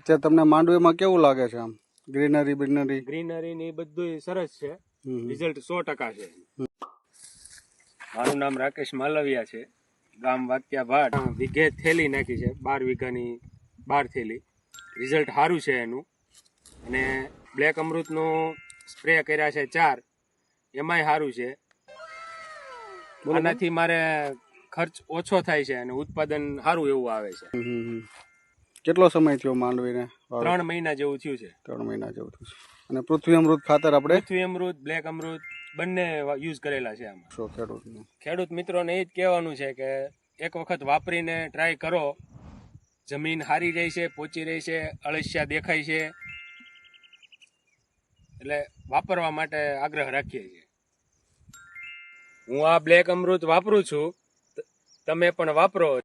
અત્યારે તમને માંડવીમાં કેવું લાગે છે આમ? ગ્રીનરી બ્રીનરી ગ્રીનરી ને એ બધું સરસ છે. રિઝલ્ટ સો ટકા છે. મારું નામ રાકેશ માલવિયા છે. ગામ વાત્યા ભાટ. વીઘે થેલી નાખી છે. બાર વીઘાની બાર થેલી. રિઝલ્ટ સારું છે એનું. અને બ્લેક અમૃતનું સ્પ્રે કર્યા છે ચાર. એમાંય સારું છે. એનાથી આનાથી મારે ખર્ચ ઓછો થાય છે અને ઉત્પાદન સારું એવું આવે છે. કેટલો સમય થયો માંડવીને ત્રણ મહિના જેવું થયું છે. ત્રણ મહિના જેવું થયું છે. અને પૃથ્વી અમૃત ખાતર આપણે? પૃથ્વી અમૃત બ્લેક અમૃત બંને યુઝ કરેલા છે આમાં. શું ખેડૂત ખેડૂત મિત્રોને એ જ કહેવાનું છે કે એક વખત વાપરીને ટ્રાય કરો. જમીન હારી રહી છે પોચી રહી છે અળસિયા દેખાય છે. એટલે વાપરવા માટે આગ્રહ રાખીએ છીએ. હું આ બ્લેક અમૃત વાપરું છું. તમે પણ વાપરો.